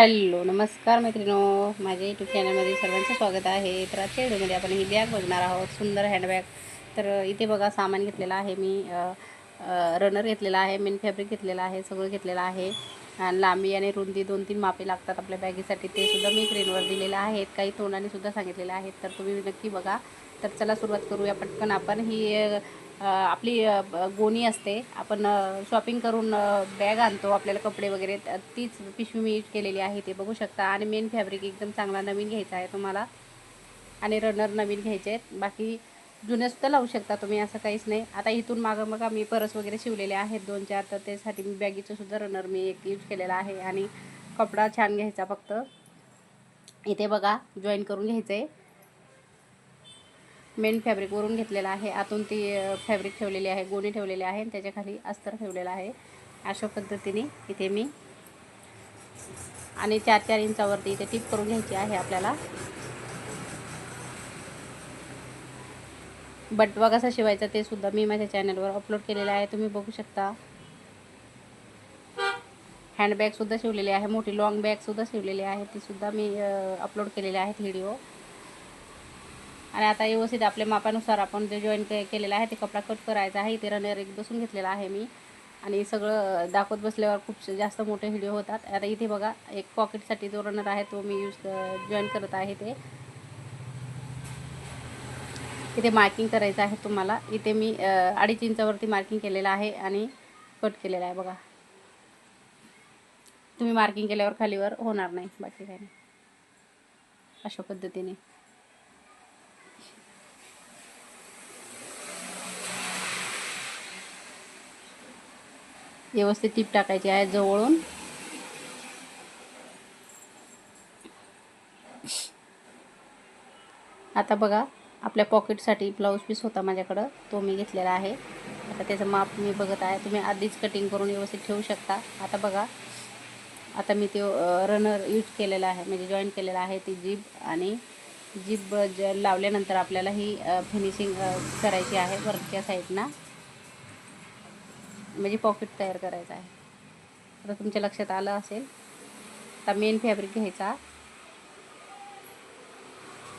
Hello नमस्कार मैत्रिणो. माझ्या YouTube चॅनलमध्ये सर्वांचं स्वागत आहे. तर आजच्या व्हिडिओमध्ये आपण ही बॅग बघणार आहोत. सुंदर हँडबॅग तर इथे बघा सामान घेतलेलं आहे मी. रनर घेतलेला आहे मेन फॅब्रिक घेतलेलं आहे सगळं घेतलेलं आहे. आणि लांबी आणि रुंदी दोन तीन मापे लागतात आपल्या बॅगेसाठी ते सुद्धा मी क्रेनवर दिलेलं आहेत. काही तोंडाने सुद्धा सांगितलेले आहेत तर तुम्ही नक्की बघा. तर चला सुरुवात करूया पटकन आपण. ही आपली गोणी असते. आपण शॉपिंग करून बॅग आणतो आपल्याला कपडे वगैरे. तीच पिशवी मी यूज केलेली आहे ते बघू शकता. आणि मेन फॅब्रिक एकदम चांगला नवीन घ्यायचा आहे तुम्हाला. आणि रनर नवीन घ्यायचे आहेत. बाकी जुन्यासुद्धा लावू शकता तुम्ही असं काहीच नाही. आता इथून मागं मग मी परस वगैरे शिवलेले आहेत दोन चार. तर त्यासाठी मी बॅगीचं सुद्धा रनर मी एक यूज केलेला आहे. आणि कपडा छान घ्यायचा फक्त. इथे बघा जॉईन करून घ्यायचं आहे मेन फॅब्रिकवरून घेतलेला आहे. आतून ती फॅब्रिक ठेवलेली आहे गोणी ठेवलेली आहे आणि त्याच्याखाली अस्तर ठेवलेलं आहे. अशा पद्धतीने इथे मी आणि चार चार इंचावरती इथे टिप करून घ्यायची आहे आपल्याला. बटवा कसा शिवायचा ते सुद्धा मी माझ्या चॅनलवर अपलोड केलेलं आहे. तुम्ही बघू शकता. हँडबॅगसुद्धा शिवलेली आहे मोठी लॉंग बॅगसुद्धा शिवलेली आहे. तीसुद्धा मी अपलोड केलेले आहेत व्हिडिओ आणि आता व्यवस्थित आपल्या मापानुसार आपण जे जॉईन के केलेलं आहे ते कपडा कट करायचा आहे. इथे रनर एक बसून घेतलेला आहे मी. आणि सगळं दाखवत बसल्यावर खूप जास्त मोठे व्हिडिओ होतात. आता इथे बघा एक पॉकेटसाठी जो रनर आहे तो मी यूज जॉईन करत आहे ते इथे मार्किंग करायचं आहे तुम्हाला. इथे मी अडीच इंचावरती मार्किंग केलेलं आहे आणि कट केलेलं आहे बघा. तुम्ही मार्किंग केल्यावर खालीवर होणार नाही. बाकी काही नाही. अशा पद्धतीने. व्यवस्थित टीप टाकायची आहे जवळून. आता बघा आपल्या पॉकेटसाठी ब्लाऊज पीस होता माझ्याकडं तो मी घेतलेला आहे. आता त्याचं माप मी बघत आहे. तुम्ही आधीच कटिंग करून व्यवस्थित ठेवू शकता. आता बघा आता मी ते रनर यूज केलेला आहे म्हणजे जॉईन केलेला आहे ती जीप आणि जीब ज लावल्यानंतर आपल्याला ही फिनिशिंग करायची आहे वरच्या साईडना म्हणजे पॉकेट तयार करायचं आहे. आता तुमच्या लक्षात आलं असेल आता मेन फॅब्रिक घ्यायचा.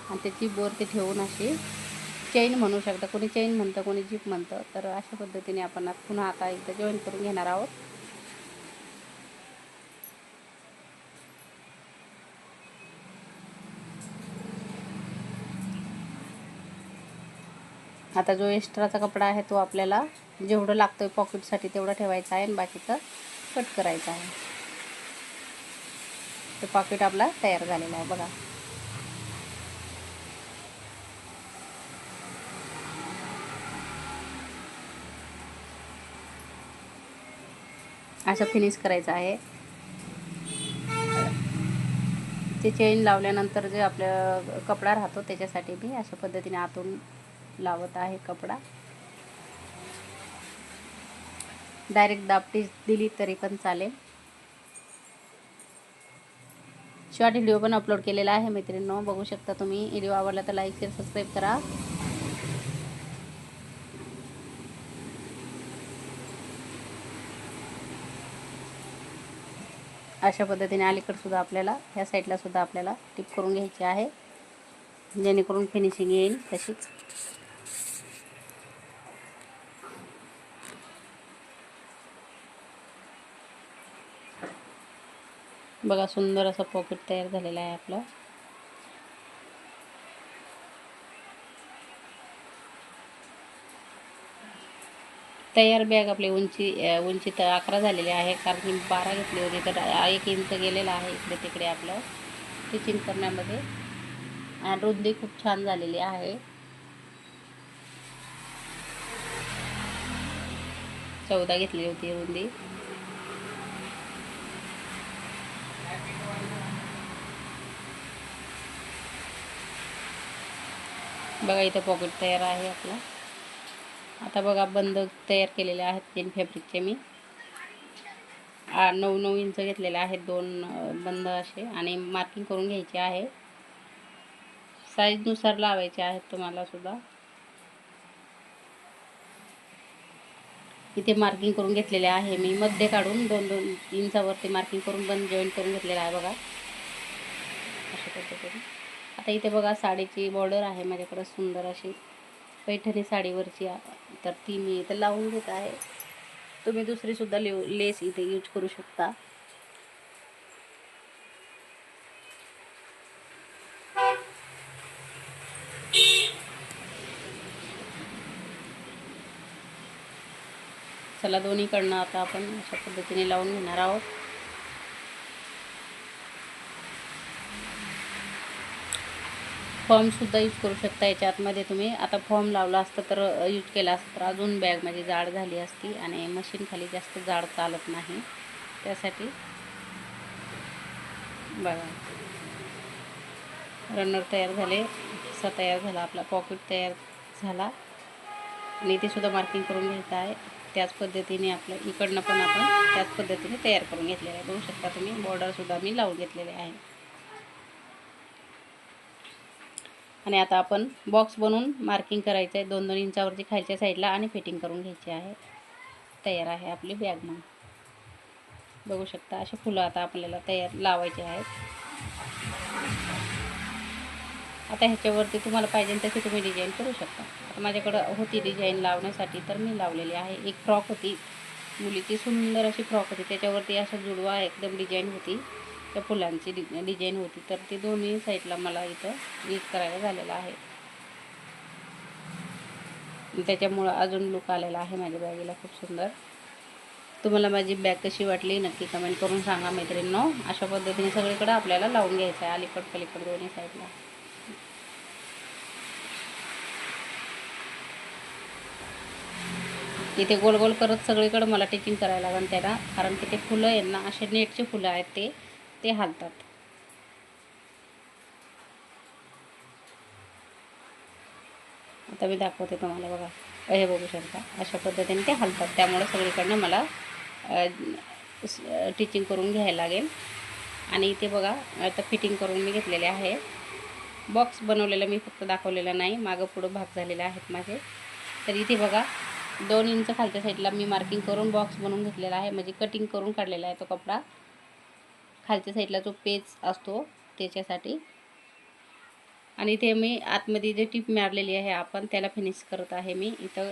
आणि त्याची बोरती ठेवून अशी चेन म्हणू शकता. कोणी चेन म्हणतं कोणी जीप म्हणतं. तर अशा पद्धतीने आपण आता पुन्हा आता एकदा जॉईन करून घेणार आहोत. आता जो एक्स्ट्राचा कपडा आहे तो आपल्याला जेवढं लागतं पॉकेटसाठी तेवढं ठेवायचं आहे आणि बाकीचं कट करायचं आहे. ते पॉकेट आपला तयार झालेला आहे बघा. असं फिनिश करायचं आहे. ते चेन लावल्यानंतर जे आपलं कपडा राहतो त्याच्यासाठी मी अशा पद्धतीने आतून लावत आहे कपडा. डायरेक्ट दापटी दिली तरी पण चालेल. शॉर्ट व्हिडिओ पण अपलोड केलेला आहे मैत्रिणींनो बघू शकता तुम्ही. व्हिडिओ आवडला तर लाईक शेअर सबस्क्राईब करा. अशा पद्धतीने अलीकडे सुद्धा आपल्याला ह्या साईडला सुद्धा आपल्याला टिप करून घ्यायची आहे. जेणेकरून फिनिशिंग येईल तशीच. बघा सुंदर असं पॉकेट तयार झालेलं आहे आपलं. तयार बॅग आपली उंची उंची तर अकरा झालेली आहे कारण की बारा घेतली होती तर एक इंच गेलेलं आहे इकडे तिकडे आपलं स्टिचिंग करण्यामध्ये. आणि रुंदी खूप छान झालेली आहे. चौदा घेतली होती रुंदी. बघा इथं पॉकेट तयार आहे आपलं. आता बघा बंद तयार केलेले आहेत तीन फॅब्रिकचे मी. आ- नऊ नऊ इंच घेतलेले आहेत दोन बंद असे आणि मार्किंग करून घ्यायचे आहे. साईजनुसार लावायचे आहेत तुम्हाला सुद्धा. इथे मार्किंग करून घेतलेले आहे मी. मध्ये काढून दोन दोन इंचावरती मार्किंग करून बंद जॉईन करून घेतलेलं आहे बघा. अशा पद्धतीने. आता इथे बघा साडीची बॉर्डर आहे माझ्याकडं सुंदर अशी. पैठणी साडीवरची तर ती मी इथं लावून घेत आहे. तुम्ही दुसरीसुद्धा लेव लेस इथे यूज करू शकता. चला दोन्हीकडनं आता आपण अशा पद्धतीने लावून घेणार आहोत. फॉर्मसुद्धा यूज करू शकता याच्या आतमध्ये तुम्ही. आता फॉर्म लावला असतं तर यूज केला असतं तर अजून बॅग माझी जाड झाली असती आणि मशीन खाली जास्त जाड चालत नाही. त्यासाठी बघा. रनर तयार झाले. असा तयार झाला? आपला पॉकेट तयार झाला. आणि इथे सुद्धा मार्किंग करून घ्यायचं आहे. त्याच पद्धतीने आपलं इकडनं पण आपण त्याच पद्धतीने तयार करून घेतलेलं आहे. बघू शकता तुम्ही बॉर्डरसुद्धा मी लावून घेतलेले आहे. आणि आता आपण बॉक्स बनवून मार्किंग करायचं आहे. दोन दोन इंचावरती खालच्या साईडला आणि फिटिंग करून घ्यायची आहे. तयार आहे आपली बॅग मग. बघू शकता असे फुलं आता आपल्याला तयार लावायचे आहेत. आता ह्याच्यावरती तुम्हाला पाहिजे तशी तुम्ही डिझाईन करू शकता. आता माझ्याकडं होती डिझाईन लावण्यासाठी तर मी लावलेली आहे. एक फ्रॉक होती. मुलीची सुंदर अशी फ्रॉक होती. त्याच्यावरती असं जुडवा एकदम डिझाईन होती. त्या फुलांची डि डिझाईन होती. तर ती दोन्ही साईडला मला इथं यूज करायला झालेलं आहे. त्याच्यामुळं अजून लुक आलेला आहे माझ्या बॅगेला खूप सुंदर. तुम्हाला माझी बॅग कशी वाटली नक्की कमेंट करून सांगा मैत्रिणींनो. अशा पद्धतीने सगळीकडे आपल्याला लावून घ्यायचं आहे अलीकड पलीकड दोन्ही साईडला. इथे गोल गोल करत सगळीकडे मला टिचिंग करायला लागेल त्याला. कारण की ते फुलं आहेत ना असे नेटचे फुलं आहेत ते. ते हालतात. आता मी दाखवते तुम्हाला बघा. हे बघू शकता. अशा पद्धतीने ते हलतात. त्यामुळे सगळीकडनं मला टिचिंग करून घ्यायला लागेल. आणि इथे बघा आता फिटिंग करून मी घेतलेले आहे. बॉक्स बनवलेलं मी फक्त दाखवलेलं नाही. मागं पुढं भाग झालेले आहेत माझे. तर इथे बघा दोन इंच खालच्या साईडला मी मार्किंग करून बॉक्स बनवून घेतलेला आहे. म्हणजे कटिंग करून काढलेला आहे तो कपडा. खालच्या साईडला जो पेज असतो त्याच्यासाठी. आणि इथे मी आतमध्ये जे टीप मारलेली आहे आपण त्याला फिनिश करत आहे मी. इथं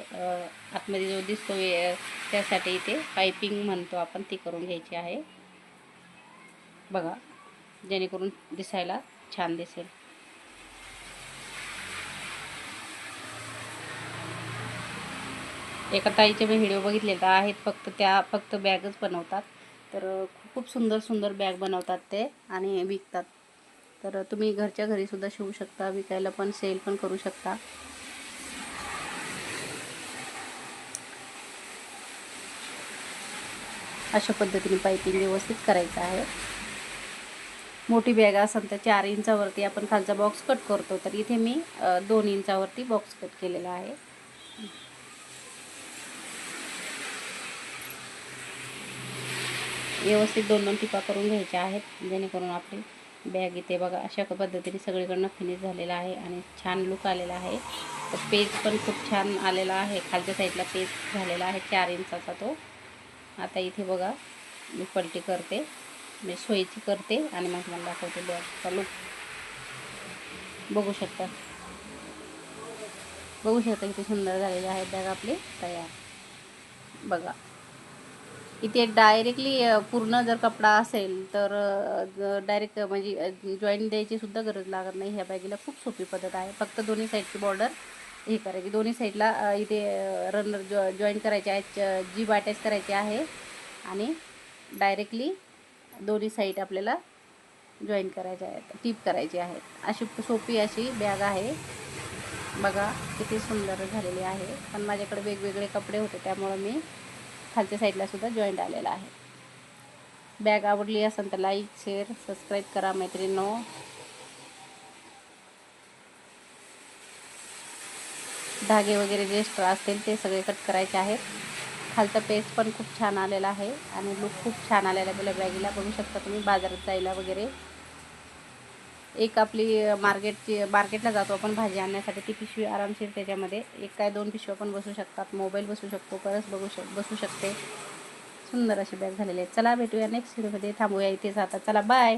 आतमध्ये जो दिसतो वे- त्यासाठी इथे पायपिंग म्हणतो आपण ती करून घ्यायची आहे. बघा जेणेकरून दिसायला छान दिसेल. एका ताईचे मी व्हिडिओ बघितलेला आहेत फक्त त्या फक्त बॅगच बनवतात. तर खूप सुंदर सुंदर बॅग बनवतात ते आणि विकतात. तर तुम्ही घरच्या घरीसुद्धा शिवू शकता विकायला पण सेल पण करू शकता. अशा पद्धतीने पायपिंग व्यवस्थित करायचं आहे. मोठी बॅग असेल तर चार इंचावरती आपण खालचा बॉक्स कट करतो. तर इथे मी दोन इंचावरती बॉक्स कट केलेला आहे. व्यवस्थित दोन दोन टिपा करून घ्यायच्या आहेत जेणेकरून आपली बॅग इथे बघा अशा पद्धतीने सगळीकडनं फिनिश झालेला आहे आणि छान लुक आलेला आहे. तर पेज पण खूप छान आलेला आहे. खालच्या साईडला पेज झालेला आहे चार इंचाचा तो. आता इथे बघा मी पलटी करते. मी सोयीची करते आणि मग तुम्हाला दाखवते बॅगचा लुक बघू शकता. बघू शकता किती सुंदर झालेली आहे बॅग आपली. तयार. बघा. इथे डायरेक्टली पूर्ण जर कपडा असेल तर डायरेक्ट म्हणजे जॉईन द्यायची सुद्धा गरज लागत नाही. ह्या बॅगीला खूप सोपी पद्धत आहे. फक्त दोन्ही साईडची बॉर्डर हे करायची. दोन्ही साईडला इथे रनर जॉ जॉईन करायचे आहेत जीब अटॅच करायची आहे. आणि डायरेक्टली दोन्ही साईड आपल्याला जॉईन करायचे आहेत. टीप करायची आहेत. अशी सोपी अशी बॅग आहे. बघा किती सुंदर झालेली आहे. पण माझ्याकडे वेगवेगळे कपडे होते त्यामुळं मी खालच्या साईडला सुद्धा जॉईंट आलेला आहे. बॅग आवडली असेल तर लाईक शेअर सबस्क्राईब करा मैत्रिणींनो. धागे वगैरे जे स्ट्रा असतील ते सगळे कट करायचे आहेत. खालचा पेज पण खूप छान आलेला आहे आणि लुक खूप छान आलेला आहे. आपल्या बॅगीला बघू शकता तुम्ही. बाजारात जायला वगैरे. एक आपली मार्केटची मार्केटला जातो आपण भाजी आणण्यासाठी. ती पिशवी आरामशीर त्याच्यामध्ये. एक काय दोन पिशव्या पण बसू शकतात. मोबाईल बसू शकतो परस बघू शक बसू शकते. सुंदर अशी बॅग झालेली आहे चला भेटूया नेक्स्ट व्हिडिओमध्ये थांबूया इथेच आता. चला बाय